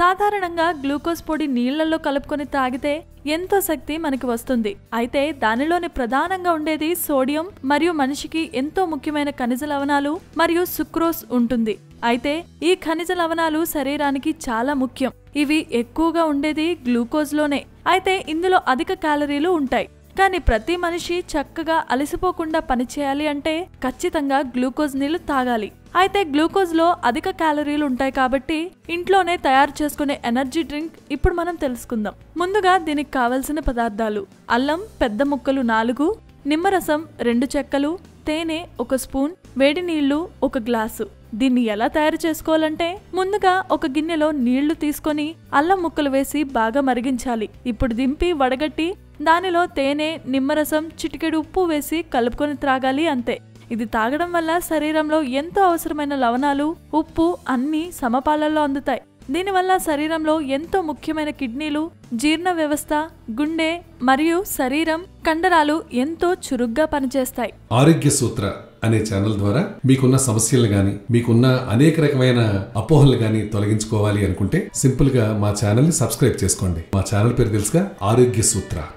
సాధారణంగా గ్లూకోజ్ పొడి నీళ్ళలో కలుపుకొని తాగితే ఎంతో శక్తి మనకి వస్తుంది. అయితే దానిలోని ప్రధానంగా ఉండేది సోడియం మరియు మనిషికి ఎంతో ముఖ్యమైన ఖనిజ లవణాలు మరియు సుక్రోస్ ఉంటుంది. అయితే ఈ ఖనిజ లవణాలు శరీరానికి చాలా ముఖ్యం. ఇవి ఎక్కువగా ఉండేది గ్లూకోజ్లోనే. అయితే ఇందులో అధిక క్యాలరీలు ఉంటాయి. కానీ ప్రతి మనిషి చక్కగా అలసిపోకుండా పనిచేయాలి అంటే ఖచ్చితంగా గ్లూకోజ్ నీళ్ళు తాగాలి. అయితే గ్లూకోజ్లో అధిక క్యాలరీలు ఉంటాయి కాబట్టి ఇంట్లోనే తయారు చేసుకునే ఎనర్జీ డ్రింక్ ఇప్పుడు మనం తెలుసుకుందాం. ముందుగా దీనికి కావలసిన పదార్థాలు అల్లం పెద్ద ముక్కలు నాలుగు నిమ్మరసం రెండు చెక్కలు తేనె ఒక స్పూన్ వేడి నీళ్ళు ఒక గ్లాసు. దీన్ని ఎలా తయారు చేసుకోవాలంటే ముందుగా ఒక గిన్నెలో నీళ్ళు తీసుకొని అల్లం ముక్కలు వేసి బాగా మరిగించాలి. ఇప్పుడు దింపి వడగట్టి దానిలో తేనె నిమ్మరసం చిటికెడు ఉప్పు వేసి కలుపుకొని త్రాగాలి అంతే. ఇది తాగడం వల్ల శరీరంలో ఎంతో అవసరమైన లవణాలు ఉప్పు అన్నీ సమపాలల్లో అందుతాయి. దీనివల్ల శరీరంలో ఎంతో ముఖ్యమైన కిడ్నీలు జీర్ణ వ్యవస్థ గుండె మరియు శరీరం కండరాలు ఎంతో చురుగ్గా పనిచేస్తాయి. ఆరోగ్య సూత్ర అనే ఛానల్ ద్వారా మీకున్న సమస్యలు గాని మీకున్న అనేక రకమైన అపోహలు గాని తొలగించుకోవాలి అనుకుంటే సింపుల్గా మా ఛానల్ని సబ్స్క్రైబ్ చేసుకోండి. మా ఛానల్ పేరు తెలుసుగా ఆరోగ్య సూత్ర.